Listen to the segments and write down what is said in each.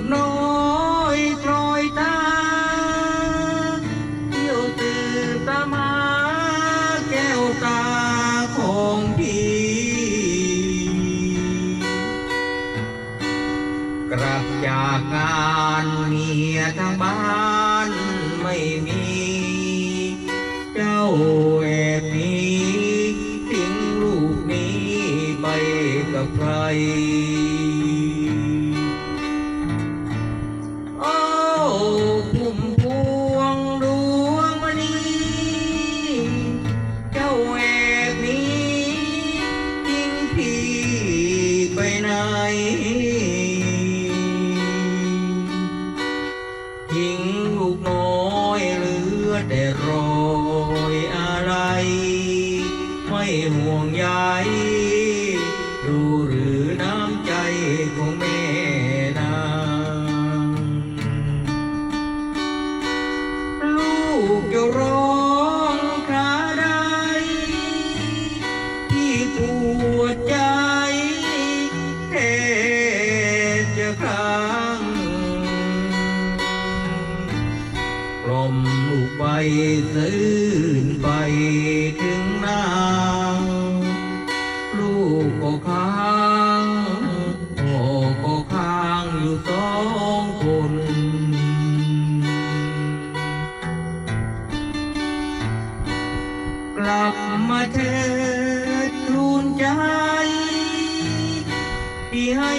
กน้อยกลอยตาเที่ยวตื่นตามาแก้วตาของพี่กลับจากงานเมียทางบ้านไม่มี เจ้าแอบนี้ทิ้งลูกนี้ไปกับใคร ทิ้งลูกน้อยเหลือแต่รอยอะไร ไม่ห่วงใยดู บจะครั้งกลมลูกไปซื่นไปถึงนางลูกก็ค้างพ่อก็ค้างอยู่สองคนกลับมาเถิดทูลใจที่ให้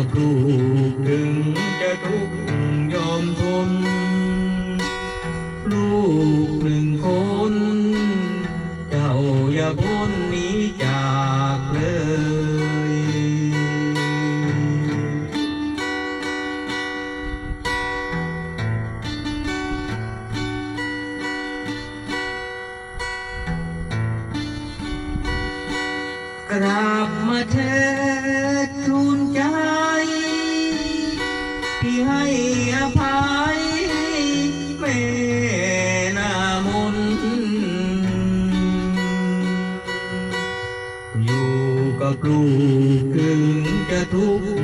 กับลูกถึงจะทุกข์ยอมทน ลูกหนึ่งคน เจ้าอย่าพ้นหนี้จากเลยกราบมาเถิดทู ที่ให้อภัยแม่นามนอยู่กับลูกถึงจะทุกข์